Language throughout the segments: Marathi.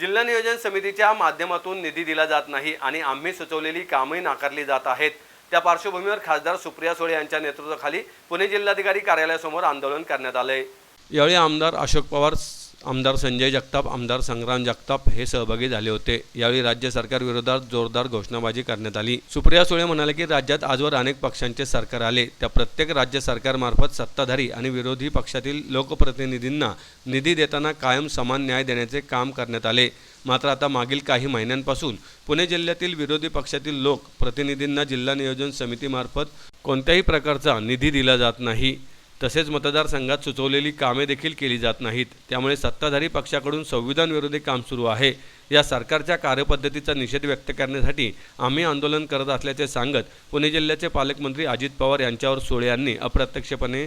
जिल्हा नियोजन समितीच्या माध्यमातून निधी दिला जात नाही आणि आम्ही सुचवलेली कामही नाकारली जात आहेत. त्या पार्श्वभूमीवर खासदार सुप्रिया सुळे यांच्या नेतृत्वाखाली पुणे जिल्हाधिकारी कार्यालयासमोर आंदोलन करण्यात आलंय. यावेळी आमदार अशोक पवार आमदार संजय जगताप आमदार संग्राम जगताप हे सहभागी झाले होते. यावेळी राज्य सरकार विरोधात जोरदार घोषणाबाजी करण्यात आली. सुप्रिया सुळे म्हणाले की राज्यात आजवर अनेक पक्षांचे सरकार आले. त्या प्रत्येक राज्य सरकारमार्फत सत्ताधारी आणि विरोधी पक्षातील लोकप्रतिनिधींना निधी देताना कायम समान न्याय देण्याचे काम करण्यात आले. मात्र आता मागील काही महिन्यांपासून पुणे जिल्ह्यातील विरोधी पक्षातील लोक प्रतिनिधींना जिल्हा नियोजन समितीमार्फत कोणत्याही प्रकारचा निधी दिला जात नाही. तसेच मतदारसंघात सुचवलेली कामे देखील केली जात नाहीत. त्यामुळे सत्ताधारी पक्षाकडून संविधान विरोधी काम सुरू आहे. या सरकारच्या कार्यपद्धतीचा निषेध व्यक्त करण्यासाठी आम्ही आंदोलन करत असल्याचे सांगत पुणे जिल्ह्याचे पालकमंत्री अजित पवार यांच्यावर सोळे यांनी अप्रत्यक्षपणे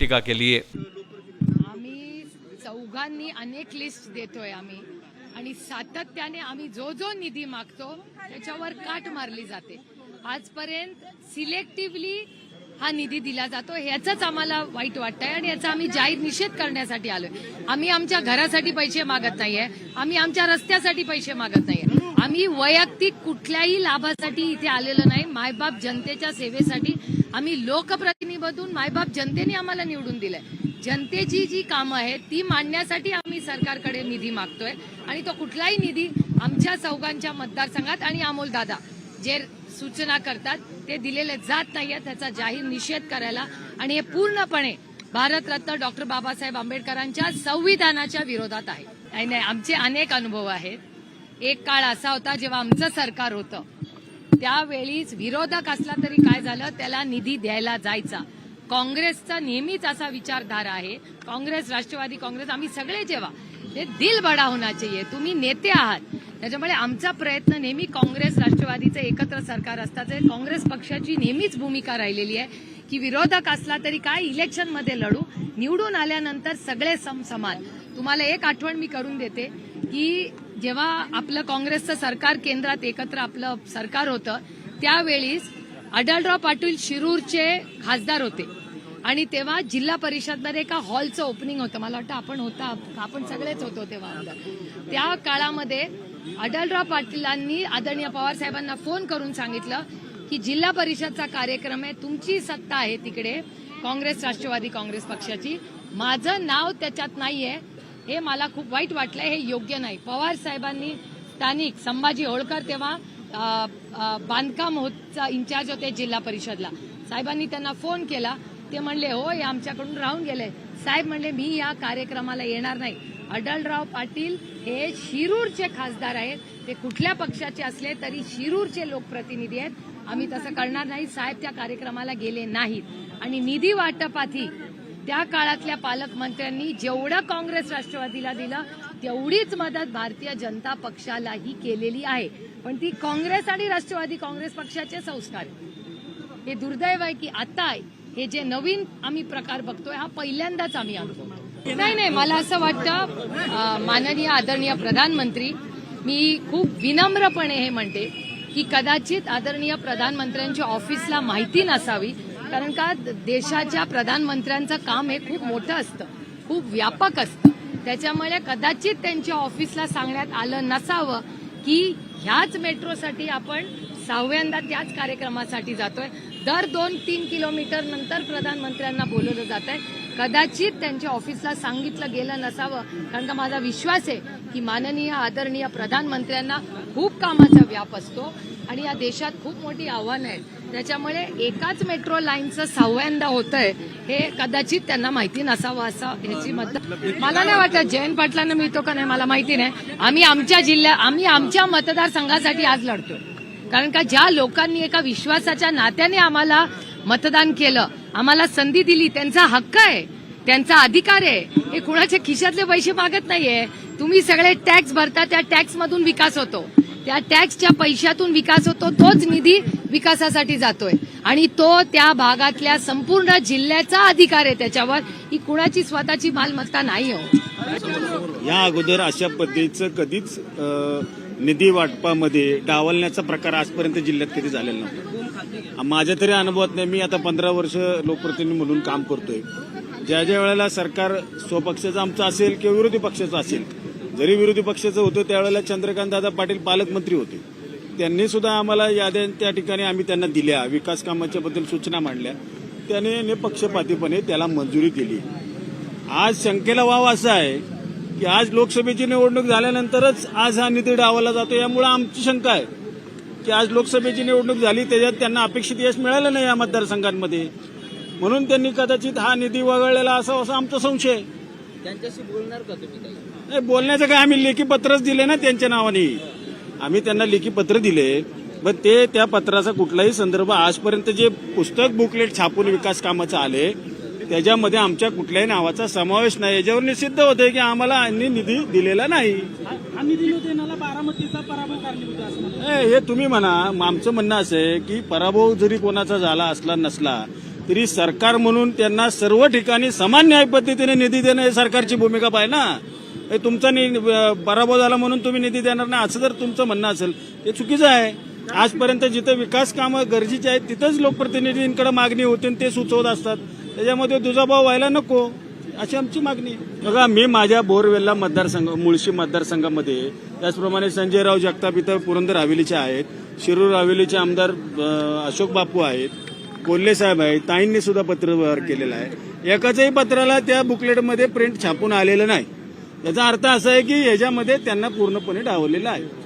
टीका केली आहे. आम्ही चौघांनी अनेक लिस्ट देतोय आम्ही. आणि सातत्याने आम्ही जो जो निधी मागतो त्याच्यावर काट मारली जाते. आजपर्यंत सिलेक्टिव्हली हा निधी दिला जातो. ह्याच आम्हाला वाईट वाटतंय आणि याचा आम्ही जाहीर निषेध करण्यासाठी आलोय. आम्ही आमच्या घरासाठी पैसे मागत नाहीये. आम्ही आमच्या रस्त्यासाठी पैसे मागत नाहीये. आम्ही वैयक्तिक कुठल्याही लाभासाठी इथे आलेलो नाही. मायबाप जनतेच्या सेवेसाठी आम्ही लोकप्रतिनिधीमधून मायबाप जनतेने आम्हाला निवडून दिलंय. जनतेची जी कामं आहेत ती मांडण्यासाठी आम्ही सरकारकडे निधी मागतोय. आणि तो कुठलाही निधी आमच्या चौघांच्या मतदारसंघात आणि अमोल दादा जे सूचना करतात. ते दिलेले जात नाहीये त्याचा जाहीर निषेध करायला. आणि हे पूर्णपणे भारतरत्न डॉक्टर बाबासाहेब आंबेडकरांच्या संविधानाच्या विरोधात आहे. नाही नाही आमचे अनेक अनुभव आहेत. एक काळ असा होता जेव्हा आमचं सरकार होतं. त्यावेळीच विरोधक असला तरी काय झालं? त्याला निधी द्यायला जायचा. काँग्रेसचा नेहमीच असा विचारधारा आहे. काँग्रेस राष्ट्रवादी काँग्रेस आम्ही सगळे जेव्हा हे दिल बडा होणार चाहिए तुम्ही नेते आहात. त्याच्यामुळे आमचा प्रयत्न नेहमी काँग्रेस राष्ट्रवादीचं एकत्र सरकार असताचं काँग्रेस पक्षाची नेहमीच भूमिका राहिलेली आहे की विरोधक असला तरी काय इलेक्शनमध्ये लढू निवडून आल्यानंतर सगळे सम समान. तुम्हाला एक आठवण मी करून देते की जेव्हा आपलं काँग्रेसचं सरकार केंद्रात एकत्र आपलं सरकार होतं त्यावेळीस अडलराव पाटील शिरूरचे खासदार होते. आणि तेव्हा जिल्हा परिषदमध्ये एका हॉलचं ओपनिंग होतं. मला वाटतं आपण होता आपण सगळेच होतो तेव्हा. त्या काळामध्ये अडलराव पाटीलांनी आदरणीय पवार साहेबांना फोन करून सांगितलं की जिल्हा परिषदचा कार्यक्रम आहे तुमची सत्ता आहे तिकडे काँग्रेस राष्ट्रवादी काँग्रेस पक्षाची. माझं नाव त्याच्यात नाहीये. हे मला खूप वाईट वाटलं हे योग्य नाही. पवार साहेबांनी स्थानिक संभाजी होळकर तेव्हा बांधकाम होतचा इन्चार्ज होते जिल्हा परिषदला. साहेबांनी त्यांना फोन केला. ते म्हणले हो हे आमच्याकडून राहून गेले. साहेब म्हणले मी या कार्यक्रमाला येणार नाही. अडलराव पाटील हे शिरूरचे खासदार आहेत. ते कुठल्या पक्षाचे असले तरी शिरूरचे लोकप्रतिनिधी आहेत. आम्ही तसं करणार नाही. साहेब त्या कार्यक्रमाला गेले नाहीत. आणि निधी वाटपातही त्या काळातल्या पालकमंत्र्यांनी जेवढं काँग्रेस राष्ट्रवादीला दिलं तेवढीच मदत भारतीय जनता पक्षालाही केलेली आहे. पण ती काँग्रेस आणि राष्ट्रवादी काँग्रेस पक्षाचे संस्कार. हे दुर्दैव आहे की आता हे जे नवीन आम्ही प्रकार बघतोय हा पहिल्यांदाच आम्ही आणतो नाही नाही मला असं वाटतं माननीय आदरणीय प्रधानमंत्री मी खूप विनम्रपणे हे म्हणते की कदाचित आदरणीय प्रधानमंत्र्यांच्या ऑफिसला माहिती नसावी कारण का देशाच्या प्रधानमंत्र्यांचं काम हे खूप मोठं असतं खूप व्यापक असतं. त्याच्यामुळे कदाचित त्यांच्या ऑफिसला सांगण्यात आलं नसावं की ह्याच मेट्रोसाठी आपण सहाव्यांदा त्याच कार्यक्रमासाठी जातोय. दर दोन तीन किलोमीटर नंतर प्रधानमंत्र्यांना बोलवलं जात आहे कदाचित त्यांच्या ऑफिसला सांगितलं गेलं नसावं कारण का माझा विश्वास आहे की माननीय आदरणीय प्रधानमंत्र्यांना खूप कामाचा व्याप असतो आणि या देशात खूप मोठी आव्हानं आहेत. त्याच्यामुळे एकाच मेट्रो लाईनचं सहाव्यांदा होतंय हे कदाचित त्यांना माहिती नसावं असं ह्याची मत मला नाही वाटत जयंत पाटलांना मिळतो का नाही मला माहिती नाही. आम्ही आमच्या जिल्ह्या आम्ही आमच्या मतदारसंघासाठी आज लढतोय. कारण का ज्या लोकांनी एका विश्वासाच्या नात्याने आम्हाला मतदान केलं आम्हाला संधी दिली त्यांचा हक्क आहे त्यांचा अधिकार आहे हे कुणाच्या खिशातले पैसे मागत नाहीये. तुम्ही सगळे टॅक्स भरता त्या टॅक्स मधून विकास होतो. त्या टॅक्सच्या पैशातून विकास होतो तोच निधी विकासासाठी जातोय. आणि तो त्या भागातल्या संपूर्ण जिल्ह्याचा अधिकार आहे त्याच्यावर. ही कुणाची स्वतःची मालमत्ता नाही हो. या अगोदर अशा पद्धतीचं कधीच निधी वाटपामध्ये डावलण्याचा प्रकार आजपर्यंत जिल्ह्यात कधी झालेला नव्हता. माझ्या तरी अनुभवात नाही मी आता पंधरा वर्ष लोकप्रतिनिधी म्हणून काम करतोय. ज्या ज्या वेळेला सरकार स्वपक्षाचं आमचं असेल किंवा विरोधी पक्षाचं असेल जरी विरोधी पक्षाचं होतं त्यावेळेला चंद्रकांत दादा पाटील पालकमंत्री होते. त्यांनी सुद्धा आम्हाला याद्या त्या ठिकाणी आम्ही त्यांना दिल्या विकास कामाच्या बद्दल सूचना मांडल्या. त्याने पक्षपातीपणे त्याला मंजुरी दिली. आज शंकेला वाव असा आहे की आज लोकसभेची निवडणूक झाल्यानंतरच आज हा निधी डावाला जातो यामुळे आमची शंका आहे. की आज लोकसभेची निवडणूक झाली त्याच्यात त्यांना अपेक्षित यश मिळालं नाही या मतदारसंघांमध्ये. म्हणून त्यांनी कदाचित हा निधी वगळलेला असा असा आमचा संशय. त्यांच्याशी बोलणार का तुम्ही नाही, बोलण्याचं काय आम्ही लेखी पत्रच दिले ना त्यांच्या नावाने. आम्ही त्यांना लेखी पत्र दिले पण ते त्या पत्राचा कुठलाही संदर्भ आजपर्यंत जे पुस्तक बुकलेट छापून विकास कामाचं आले त्याच्यामध्ये आमच्या कुठल्याही नावाचा समावेश नाही. याच्यावर निषिद्ध होते की आम्हाला यांनी निधी दिलेला नाही. हे तुम्ही म्हणा. आमचं म्हणणं असं आहे की पराभव जरी कोणाचा झाला असला नसला तरी सरकार म्हणून त्यांना सर्व ठिकाणी समान न्याय पद्धतीने निधी देणं हे सरकारची भूमिका पाहिजे ना? हे तुमचा पराभव झाला म्हणून तुम्ही निधी देणार नाही असं जर तुमचं म्हणणं असेल ते चुकीचं आहे. आजपर्यंत जिथं विकास कामं गरजेची आहेत तिथंच लोकप्रतिनिधींकडे मागणी होते आणि ते सुचवत असतात. त्याच्यामध्ये दुजाभाव व्हायला नको अशी आमची मागणी बघा मी माझ्या बोरवेल्ला मतदारसंघ मुळशी मतदारसंघामध्ये त्याचप्रमाणे संजयराव जगताप इथं पुरंदर हवेलीचे आहेत शिरूर हवेलीचे आमदार अशोक बापू आहेत कोल्हे साहेब आहेत ताईंनी सुद्धा पत्र व्यवहार केलेला आहे. एकाचंही पत्राला त्या बुकलेटमध्ये प्रिंट छापून आलेलं नाही. याचा अर्थ असा आहे की याच्यामध्ये त्यांना पूर्णपणे डावलेलं आहे.